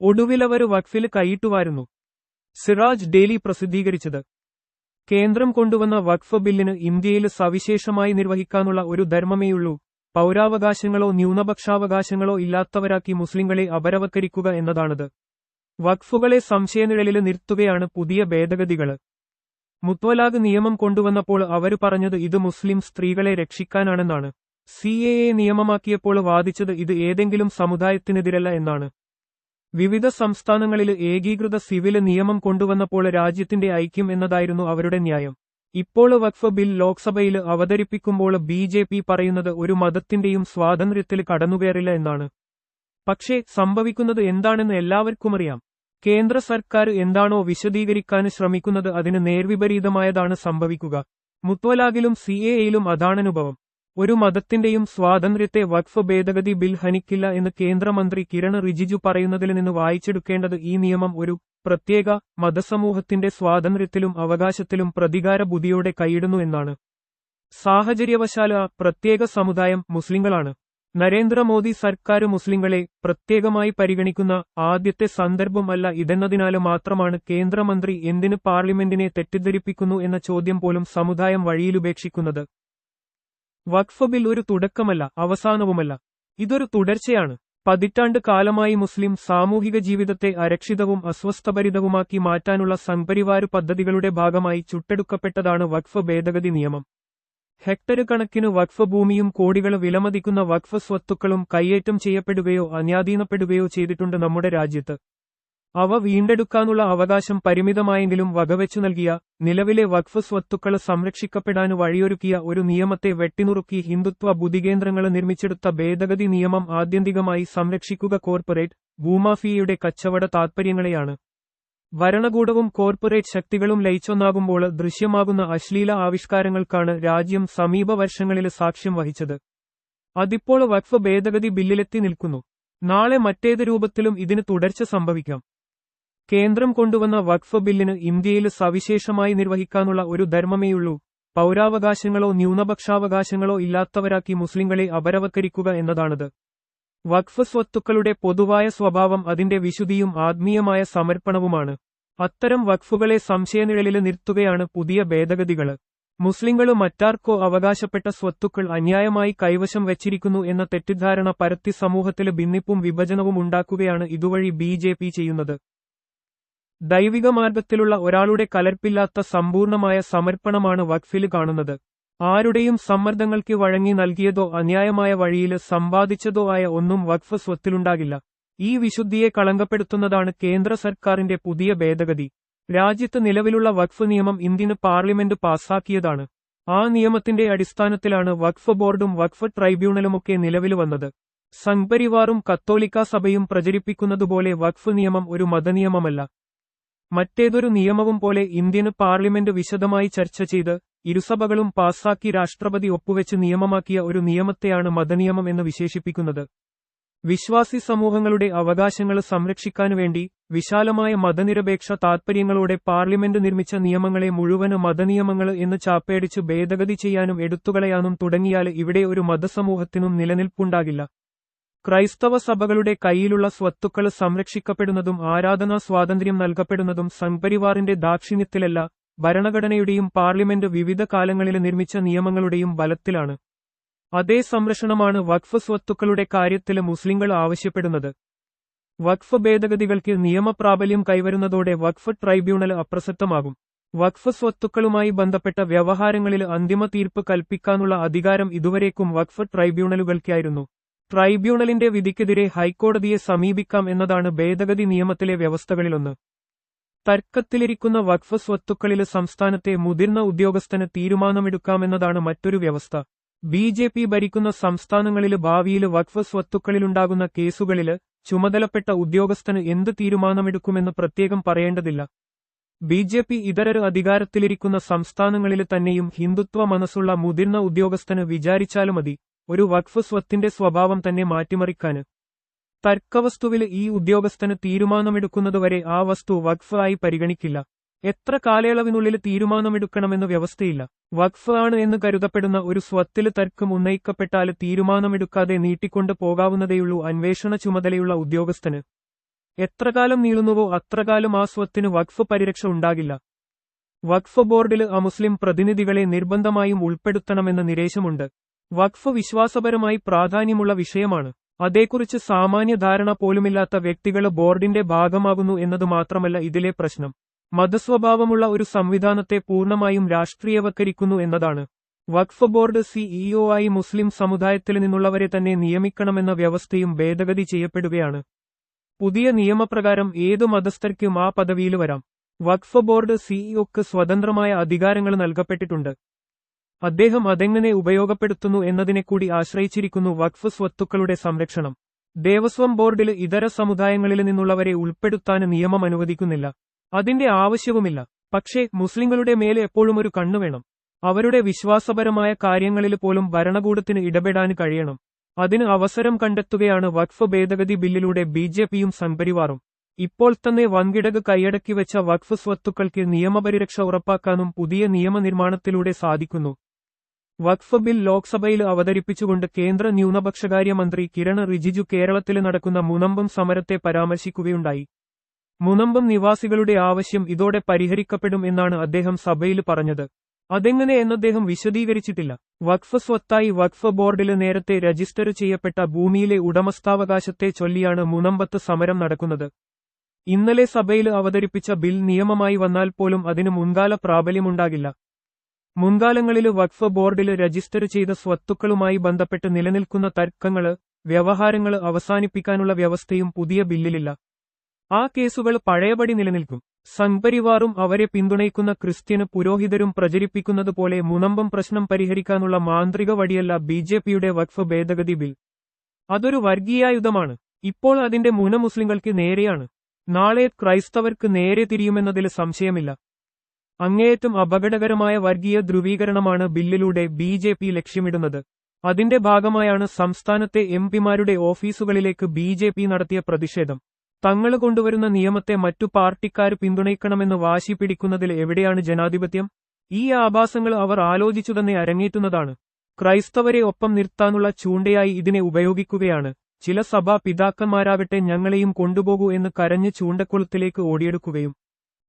ഒടുവിലവര് വഖഫിൽ കൈയിട്ടുവാരുന്നു. Siraj daily പ്രസിദ്ധീകരിച്ചത്. കേന്ദ്രം കൊണ്ടുവന്ന വഖഫ് ബില്ലിന് ഇന്ത്യയിൽ സവിശേഷമായി നിർവഹിക്കാനുള്ള ഒരു ധർമ്മമേയുള്ളൂ പൗരാവകാശങ്ങളോ ന്യൂനപക്ഷാവകാശങ്ങളോ ഇല്ലാത്തവരാക്കി മുസ്ലിങ്ങളെ അപരവത്കരിക്കുക എന്നതാണത്. വഖഫുകളെ സംശയനിഴലിൽ നിർത്തുകയാണ് പുതിയ ഭേദഗതികൾ മുത്വലാഖ് നിയമം കൊണ്ടുവന്നപ്പോൾ അവർ പറഞ്ഞത് ഇത് മുസ്ലിം സ്ത്രീകളെ രക്ഷിക്കാനാണെന്നാണ്. സി നിയമമാക്കിയപ്പോൾ വാദിച്ചത് ഇത് ഏതെങ്കിലും സമുദായത്തിനെതിരല്ല എന്നാണ്. വിവിധ സംസ്ഥാനങ്ങളിൽ ഏകീകൃത സിവിൽ നിയമം കൊണ്ടുവന്നപ്പോൾ രാജ്യത്തിന്റെ ഐക്യം എന്നതായിരുന്നു അവരുടെ ന്യായം. ഇപ്പോൾ വഖഫ് ബിൽ ലോക്സഭയിൽ അവതരിപ്പിക്കുമ്പോൾ ബി ജെ പി പറയുന്നത് ഒരു മതത്തിന്റെയും സ്വാതന്ത്ര്യത്തിൽ കടന്നുകയറില്ല എന്നാണ്. പക്ഷേ സംഭവിക്കുന്നത് എന്താണെന്ന് എല്ലാവർക്കും അറിയാം. കേന്ദ്ര സർക്കാർ എന്താണോ വിശദീകരിക്കാൻ ശ്രമിക്കുന്നത് അതിന് നേർവിപരീതമായതാണ് സംഭവിക്കുക. മുത്വലാഖിലും സി എയിലും അതാണനുഭവം. ഒരു മതത്തിന്റെയും സ്വാതന്ത്ര്യത്തെ വഖഫ് ഭേദഗതി ബിൽ ഹനിക്കില്ല എന്ന് കേന്ദ്രമന്ത്രി കിരൺ റിജിജു പറയുന്നതിൽ നിന്ന് വായിച്ചെടുക്കേണ്ടത് ഈ നിയമം ഒരു പ്രത്യേക മതസമൂഹത്തിന്റെ സ്വാതന്ത്ര്യത്തിലും അവകാശത്തിലും പ്രതികാര ബുദ്ധിയോടെ കൈയിടുന്നു എന്നാണ്. സാഹചര്യവശാൽ ആ പ്രത്യേക സമുദായം മുസ്ലിങ്ങളാണ്. നരേന്ദ്രമോദി സർക്കാർ മുസ്ലിങ്ങളെ പ്രത്യേകമായി പരിഗണിക്കുന്ന ആദ്യത്തെ സന്ദർഭമല്ല ഇതെന്നതിനാല് മാത്രമാണ് കേന്ദ്രമന്ത്രി എന്തിന് പാർലമെന്റിനെ തെറ്റിദ്ധരിപ്പിക്കുന്നു എന്ന ചോദ്യം പോലും സമുദായം വഴിയിലുപേക്ഷിക്കുന്നത്. വഖഫ് ബിൽ ഒരു തുടക്കമല്ല അവസാനവുമല്ല. ഇതൊരു തുടർച്ചയാണ്. പതിറ്റാണ്ട് കാലമായി മുസ്ലിം സാമൂഹിക ജീവിതത്തെ അരക്ഷിതവും അസ്വസ്ഥഭരിതവുമാക്കി മാറ്റാനുള്ള സംപരിവാര പദ്ധതികളുടെ ഭാഗമായി ചുട്ടെടുക്കപ്പെട്ടതാണ് വഖഫ് ഭേദഗതി നിയമം. ഹെക്ടർ കണക്കിന് വഖഫ് ഭൂമിയും കോടികൾ വിലമതിക്കുന്ന വഖഫ് സ്വത്തുക്കളും കൈയേറ്റം ചെയ്യപ്പെടുകയോ അന്യാധീനപ്പെടുകയോ ചെയ്തിട്ടുണ്ട് നമ്മുടെ രാജ്യത്ത്. അവ വീണ്ടെടുക്കാനുള്ള അവകാശം പരിമിതമായെങ്കിലും വകവെച്ചു നൽകിയ നിലവിലെ വഖഫ് സ്വത്തുക്കൾ സംരക്ഷിക്കപ്പെടാൻ വഴിയൊരുക്കിയ ഒരു നിയമത്തെ വെട്ടിനുറുക്കി ഹിന്ദുത്വ ബുദ്ധികേന്ദ്രങ്ങൾ നിർമ്മിച്ചെടുത്ത ഭേദഗതി നിയമം ആത്യന്തികമായി സംരക്ഷിക്കുക കോർപ്പറേറ്റ് ഭൂമാഫിയയുടെ കച്ചവട താത്പര്യങ്ങളെയാണ്. ഭരണകൂടവും കോർപ്പറേറ്റ് ശക്തികളും ലയിച്ചൊന്നാകുമ്പോൾ ദൃശ്യമാകുന്ന അശ്ലീല ആവിഷ്കാരങ്ങൾക്കാണ് രാജ്യം സമീപ വർഷങ്ങളിൽ സാക്ഷ്യം വഹിച്ചത്. അതിപ്പോൾ വഖഫ് ഭേദഗതി ബില്ലിലെത്തി നിൽക്കുന്നു. നാളെ മറ്റേത് രൂപത്തിലും ഇതിന് തുടർച്ച സംഭവിക്കാം. കേന്ദ്രം കൊണ്ടുവന്ന വഖഫ് ബില്ലിന് ഇന്ത്യയിൽ സവിശേഷമായി നിർവഹിക്കാനുള്ള ഒരു ധർമ്മമേയുള്ളൂ. പൗരാവകാശങ്ങളോ ന്യൂനപക്ഷാവകാശങ്ങളോ ഇല്ലാത്തവരാക്കി മുസ്ലിങ്ങളെ അപരവത്കരിക്കുക എന്നതാണത്. വഖഫ് സ്വത്തുക്കളുടെ പൊതുവായ സ്വഭാവം അതിന്റെ വിശുദ്ധിയും ആത്മീയമായ സമർപ്പണവുമാണ്. അത്തരം വഖഫുകളെ സംശയനിഴലിൽ നിർത്തുകയാണ് പുതിയ ഭേദഗതികൾ മുസ്ലിങ്ങൾ മറ്റാർക്കോ അവകാശപ്പെട്ട സ്വത്തുക്കൾ അന്യായമായി കൈവശം വച്ചിരിക്കുന്നു എന്ന തെറ്റിദ്ധാരണ പരത്തി സമൂഹത്തിൽ ഭിന്നിപ്പും വിഭജനവും ഉണ്ടാക്കുകയാണ് ഇതുവഴി ബി ചെയ്യുന്നത്. ദൈവിക മാർഗത്തിലുള്ള ഒരാളുടെ കലർപ്പില്ലാത്ത സമ്പൂർണമായ സമർപ്പണമാണ് വഖഫിൽ കാണുന്നത്. ആരുടെയും സമ്മർദ്ദങ്ങൾക്ക് വഴങ്ങി നൽകിയതോ അന്യായമായ വഴിയിൽ സമ്പാദിച്ചതോ ആയ ഒന്നും വഖഫ് സ്വത്തിലുണ്ടാകില്ല. ഈ വിശുദ്ധിയെ കളങ്കപ്പെടുത്തുന്നതാണ് കേന്ദ്ര സർക്കാരിന്റെ പുതിയ ഭേദഗതി. രാജ്യത്ത് നിലവിലുള്ള വഖഫ് നിയമം ഇന്ത്യന് പാർലമെന്റ് പാസാക്കിയതാണ്. ആ നിയമത്തിന്റെ അടിസ്ഥാനത്തിലാണ് വഖഫ് ബോർഡും വഖഫ് ട്രൈബ്യൂണലുമൊക്കെ നിലവിൽ വന്നത്. സംഘ്പരിവാറും കത്തോലിക്ക സഭയും പ്രചരിപ്പിക്കുന്നതുപോലെ വഖഫ് നിയമം ഒരു മതനിയമമല്ല. മറ്റേതൊരു നിയമവും പോലെ ഇന്ത്യന് പാർലമെന്റ് വിശദമായി ചർച്ച ചെയ്ത് ഇരുസഭകളും പാസാക്കി രാഷ്ട്രപതി ഒപ്പുവെച്ച് നിയമമാക്കിയ ഒരു നിയമത്തെയാണ് മതനിയമം എന്ന് വിശേഷിപ്പിക്കുന്നത്. വിശ്വാസി സമൂഹങ്ങളുടെ അവകാശങ്ങൾ സംരക്ഷിക്കാനുവേണ്ടി വിശാലമായ മതനിരപേക്ഷ താത്പര്യങ്ങളോടെ പാർലമെന്റ് നിർമ്മിച്ച നിയമങ്ങളെ മുഴുവൻ മതനിയമങ്ങൾ എന്ന് ചാപ്പേടിച്ച് ഭേദഗതി ചെയ്യാനും എടുത്തുകളയാനും തുടങ്ങിയാൽ ഇവിടെ ഒരു മതസമൂഹത്തിനും നിലനിൽപ്പുണ്ടാകില്ല. ക്രൈസ്തവ സഭകളുടെ കയ്യിലുള്ള സ്വത്തുക്കൾ സംരക്ഷിക്കപ്പെടുന്നതും ആരാധനാ സ്വാതന്ത്ര്യം നൽകപ്പെടുന്നതും സംപരിവാറിന്റെ ദാക്ഷിണ്യത്തിലല്ല ഭരണഘടനയുടെയും പാർലമെന്റ് വിവിധ കാലങ്ങളിൽ നിർമ്മിച്ച നിയമങ്ങളുടെയും ബലത്തിലാണ്. അതേ സംരക്ഷണമാണ് വഖഫ് സ്വത്തുക്കളുടെ കാര്യത്തിൽ മുസ്ലിങ്ങൾ ആവശ്യപ്പെടുന്നത്. വഖഫ് ഭേദഗതികൾക്ക് നിയമപ്രാബല്യം കൈവരുന്നതോടെ വഖഫ് ട്രൈബ്യൂണൽ അപ്രസക്തമാകും. വഖഫ് സ്വത്തുക്കളുമായി ബന്ധപ്പെട്ട വ്യവഹാരങ്ങളിൽ അന്തിമ തീർപ്പ് കൽപ്പിക്കാനുള്ള അധികാരം ഇതുവരേക്കും വഖഫ് ട്രൈബ്യൂണലുകൾക്കായിരുന്നു. ട്രൈബ്യൂണലിന്റെ വിധിക്കെതിരെ ഹൈക്കോടതിയെ സമീപിക്കാം എന്നതാണ് ഭേദഗതി നിയമത്തിലെ വ്യവസ്ഥകളിലൊന്ന്. തർക്കത്തിലിരിക്കുന്ന വഖഫ് സ്വത്തുക്കളിൽ സംസ്ഥാനത്തെ മുതിർന്ന ഉദ്യോഗസ്ഥന് തീരുമാനമെടുക്കാമെന്നതാണ് മറ്റൊരു വ്യവസ്ഥ. ബി ജെ പി ഭരിക്കുന്ന സംസ്ഥാനങ്ങളിൽ ഭാവിയിൽ വഖഫ് സ്വത്തുക്കളിലുണ്ടാകുന്ന കേസുകളിൽ ചുമതലപ്പെട്ട ഉദ്യോഗസ്ഥന് എന്ത് തീരുമാനമെടുക്കുമെന്ന് പ്രത്യേകം പറയേണ്ടതില്ല. ബി ജെ പി ഇതര അധികാരത്തിലിരിക്കുന്ന സംസ്ഥാനങ്ങളിൽ തന്നെയും ഹിന്ദുത്വ മനസ്സുള്ള മുതിർന്ന ഉദ്യോഗസ്ഥന് വിചാരിച്ചാലും മതി. ഒരു വഖഫ് സ്വത്തിന്റെ സ്വഭാവം തന്നെ മാറ്റിമറിക്കാന്. തർക്കവസ്തുവിൽ ഈ ഉദ്യോഗസ്ഥന് തീരുമാനമെടുക്കുന്നതുവരെ ആ വസ്തു വഖഫ് ആയി പരിഗണിക്കില്ല. എത്ര കാലയളവിനുള്ളിൽ തീരുമാനമെടുക്കണമെന്ന് വ്യവസ്ഥയില്ല. വഖഫ് ആണ് എന്ന് കരുതപ്പെടുന്ന ഒരു സ്വത്തിൽ തർക്കം ഉന്നയിക്കപ്പെട്ടാൽ തീരുമാനമെടുക്കാതെ നീട്ടിക്കൊണ്ടു പോകാവുന്നതേയുള്ളൂ അന്വേഷണ ചുമതലയുള്ള ഉദ്യോഗസ്ഥന്. എത്രകാലം നീളുന്നുവോ അത്രകാലം ആ സ്വത്തിന് വഖഫ് പരിരക്ഷ ഉണ്ടാകില്ല. വഖഫ് ബോർഡിൽ അമുസ്ലിം പ്രതിനിധികളെ നിർബന്ധമായും ഉൾപ്പെടുത്തണമെന്ന നിരേശമുണ്ട്. വഖഫ് വിശ്വാസപരമായി പ്രാധാന്യമുള്ള വിഷയമാണ്. അതേക്കുറിച്ച് സാമാന്യ ധാരണ പോലുമില്ലാത്ത വ്യക്തികൾ ബോർഡിന്റെ ഭാഗമാകുന്നു എന്നത് മാത്രമല്ല ഇതിലെ പ്രശ്നം. മതസ്വഭാവമുള്ള ഒരു സംവിധാനത്തെ പൂർണമായും രാഷ്ട്രീയവൽക്കരിക്കുന്നു എന്നതാണ്. വഖഫ് ബോർഡ് സിഇഒ ആയി മുസ്ലിം സമുദായത്തിൽ നിന്നുള്ളവരെ തന്നെ നിയമിക്കണമെന്ന വ്യവസ്ഥയും ഭേദഗതി ചെയ്യപ്പെടുകയാണ്. പുതിയ നിയമപ്രകാരം ഏതു മതസ്ഥർക്കും ആ പദവിയിൽ വരാം. വഖഫ് ബോർഡ് സിഇഒക്ക് സ്വതന്ത്രമായ അധികാരങ്ങൾ നൽകപ്പെട്ടിട്ടുണ്ട്. അദ്ദേഹം അതെങ്ങനെ ഉപയോഗപ്പെടുത്തുന്നു എന്നതിനെ കൂടി ആശ്രയിച്ചിരിക്കുന്നു വഖഫ് സ്വത്തുക്കളുടെ സംരക്ഷണം. ദേവസ്വം ബോർഡിൽ ഇതര സമുദായങ്ങളിൽ നിന്നുള്ളവരെ ഉൾപ്പെടുത്താൻ നിയമം അനുവദിക്കുന്നില്ല. അതിന്റെ ആവശ്യവുമില്ല. പക്ഷേ മുസ്ലിങ്ങളുടെ മേലെ എപ്പോഴും ഒരു കണ്ണു വേണം. അവരുടെ വിശ്വാസപരമായ കാര്യങ്ങളിൽ പോലും ഭരണകൂടത്തിന് ഇടപെടാൻ കഴിയണം. അതിന് അവസരം കണ്ടെത്തുകയാണ് വഖഫ് ഭേദഗതി ബില്ലിലൂടെ ബി ജെ പിയും സംപരിവാറും. ഇപ്പോൾ തന്നെ വൻകിടക് കൈയടക്കി വെച്ച വഖഫ് സ്വത്തുക്കൾക്ക് നിയമപരിരക്ഷ ഉറപ്പാക്കാനും പുതിയ നിയമനിർമ്മാണത്തിലൂടെ സാധിക്കുന്നു. വഖഫ് ബിൽ ലോക്സഭയിൽ അവതരിപ്പിച്ചുകൊണ്ട് കേന്ദ്ര ന്യൂനപക്ഷകാര്യ മന്ത്രി കിരൺ റിജിജു കേരളത്തിൽ നടക്കുന്ന മുനമ്പം സമരത്തെ പരാമർശിക്കുകയുണ്ടായി. മുനമ്പം നിവാസികളുടെ ആവശ്യം ഇതോടെ പരിഹരിക്കപ്പെടും എന്നാണ് അദ്ദേഹം സഭയിൽ പറഞ്ഞത്. അതെങ്ങനെ എന്നദ്ദേഹം വിശദീകരിച്ചിട്ടില്ല. വഖഫ് സ്വത്തായി വഖഫ് ബോർഡിൽ നേരത്തെ രജിസ്റ്റർ ചെയ്യപ്പെട്ട ഭൂമിയിലെ ഉടമസ്ഥാവകാശത്തെ ചൊല്ലിയാണ് മുനമ്പത്ത് സമരം നടക്കുന്നത്. ഇന്നലെ സഭയിൽ അവതരിപ്പിച്ച ബിൽ നിയമമായി വന്നാൽ പോലും അതിന് മുൻകാല പ്രാബല്യമുണ്ടാകില്ല. മുൻകാലങ്ങളിൽ വഖഫ് ബോർഡിൽ രജിസ്റ്റർ ചെയ്ത സ്വത്തുക്കളുമായി ബന്ധപ്പെട്ട് നിലനിൽക്കുന്ന തർക്കങ്ങൾ വ്യവഹാരങ്ങൾ അവസാനിപ്പിക്കാനുള്ള വ്യവസ്ഥയും പുതിയ ബില്ലിലില്ല. ആ കേസുകൾ പഴയപടി നിലനിൽക്കും. സംപരിവാറും അവരെ പിന്തുണയ്ക്കുന്ന ക്രിസ്ത്യന് പുരോഹിതരും പ്രചരിപ്പിക്കുന്നത് പോലെ മുനമ്പം പ്രശ്നം പരിഹരിക്കാനുള്ള മാന്ത്രിക വഴിയല്ല ബി ജെ പിയുടെ വഖഫ് ഭേദഗതി ബിൽ. അതൊരു വർഗീയായുധമാണ്. ഇപ്പോൾ അതിന്റെ മുന മുസ്ലിങ്ങൾക്ക് നേരെയാണ്. നാളെ ക്രൈസ്തവർക്ക് നേരെ തിരിയുമെന്നതിൽ സംശയമില്ല. അങ്ങേയറ്റം അപകടകരമായ വർഗീയ ധ്രുവീകരണമാണ് ബില്ലിലൂടെ ബി ജെ പി ലക്ഷ്യമിടുന്നത്. അതിന്റെ ഭാഗമായാണ് സംസ്ഥാനത്തെ എം പിമാരുടെ ഓഫീസുകളിലേക്ക് ബി ജെ പി നടത്തിയ പ്രതിഷേധം. തങ്ങൾ കൊണ്ടുവരുന്ന നിയമത്തെ മറ്റു പാർട്ടിക്കാർ പിന്തുണയ്ക്കണമെന്ന് വാശി പിടിക്കുന്നതിൽ എവിടെയാണ് ജനാധിപത്യം? ഈ ആഭാസങ്ങൾ അവർ ആലോചിച്ചു തന്നെ അരങ്ങേറ്റുന്നതാണ്. ക്രൈസ്തവരെ ഒപ്പം നിർത്താനുള്ള ചൂണ്ടയായി ഇതിനെ ഉപയോഗിക്കുകയാണ്. ചില സഭാ പിതാക്കന്മാരാവട്ടെ ഞങ്ങളെയും കൊണ്ടുപോകൂ എന്ന് കരഞ്ഞ് ചൂണ്ടക്കുളത്തിലേക്ക് ഓടിയെടുക്കുകയും